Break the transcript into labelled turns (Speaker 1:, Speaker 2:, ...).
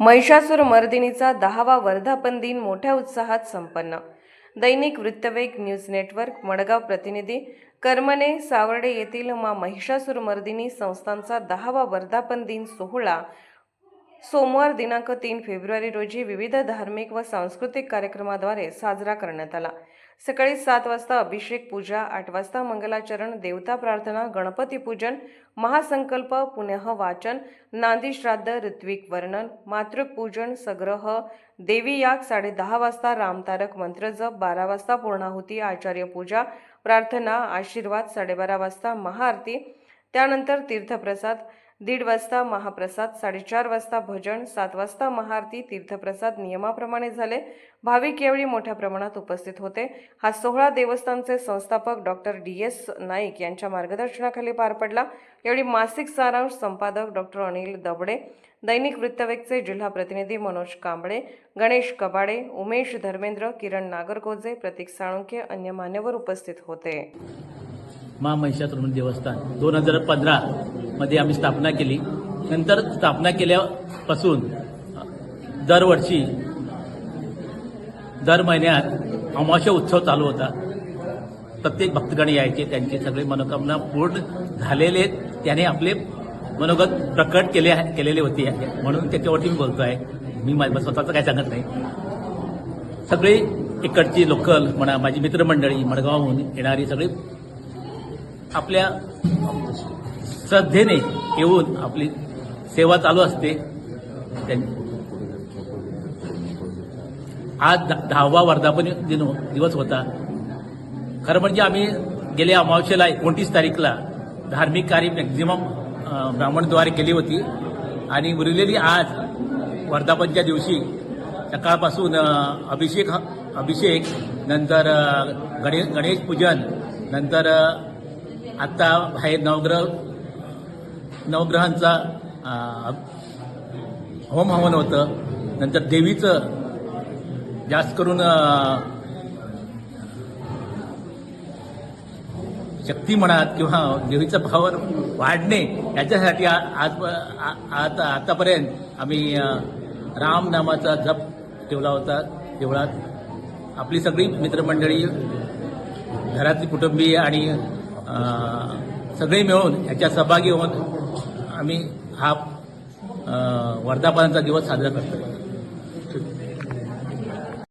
Speaker 1: महिषासूर मर्दिनीचा दहावा वर्धापन दिन मोठ्या उत्साहात संपन्न. दैनिक वृत्तवेग न्यूज नेटवर्क मडगाव प्रतिनिधी कर्मने सावर्डे येथील मा महिषासूर मर्दिनी संस्थांचा दहावा वर्धापन दिन सोहळा सोमवार दिनांक तीन फेब्रुवारी रोजी विविध धार्मिक व सांस्कृतिक कार्यक्रमाद्वारे साजरा करण्यात आला. सकाळी सात वाजता अभिषेक पूजा आठ वाजता मंगलाचरण देवता प्रार्थना गणपती पूजन महासंकल्प पुनः वाचन नांदी श्राद्ध ऋत्विक वर्णन मातृक पूजन सग्रह देवी याग साडे दहा वाजता रामतारक मंत्र जप बारा वाजता पूर्णाहुती आचार्य पूजा प्रार्थना आशीर्वाद साडेबारा वाजता महाआरती त्यानंतर तीर्थप्रसाद दीड वाजता महाप्रसाद साडेचार वाजता भजन सात वाजता महाआरती तीर्थप्रसाद नियमाप्रमाणे झाले. भाविक यावेळी मोठ्या प्रमाणात उपस्थित होते. हा सोहळा देवस्थानचे संस्थापक डॉक्टर डी. एस नाईक यांच्या मार्गदर्शनाखाली पार पडला. यावेळी मासिक सारांश संपादक डॉक्टर अनिल दबडे दैनिक वृत्तवेकचे जिल्हा प्रतिनिधी मनोज कांबळे गणेश कबाडे उमेश धर्मेंद्र किरण नागरकोजे प्रतीक साळुंके अन्य मान्यवर उपस्थित होते.
Speaker 2: मा देवस्थान दोन हजार पंधरा. मध्ये आम्ही स्थापना केली. नंतर स्थापना केल्यापासून दरवर्षी दर महिन्यात अमावस्या उत्सव चालू होता. प्रत्येक भक्तगण यायचे त्यांची सगळे मनोकामना पूर्ण झालेले त्याने आपले मनोगत प्रकट केले केलेले होते. म्हणून त्याच्यावरती मी बोलतो आहे. मी माझ्या स्वतःचं काय सांगत नाही. सगळे इकडची लोकल म्हणा माझी मित्रमंडळी मडगावहून येणारी सगळी आपल्या श्रद्धेने येऊन आपली सेवा चालू असते. त्यां- आज दहावा वर्धापन दिन हो- दिवस होता. खरं म्हणजे आम्ही गेल्या अमावस्येला एकोणतीस तारीखला धार्मिक कार्य मॅक्झिमम ब्राह्मणद्वारे केली होती. आणि उरलेली आज वर्धापनच्या दिवशी सकाळपासून अभिषेक अभिषेक नंतर गणेश गणेश पूजन नंतर आत्ता आहे नवग्रह नवग्रहांचा होम हवन होतं. नंतर देवीचं जास्त करून शक्ती म्हणा किंवा देवीचं भाव वाढणे याच्यासाठी आज आ- आता आतापर्यंत आम्ही राम नामाचा जप ठेवला होता देवळात. आपली सगळी मित्रमंडळी घरातली कुटुंबीय आणि सगळे मिळून याच्या सहभागी होऊन आम्ही हा वर्धापनाचा दिवस साजरा करतो.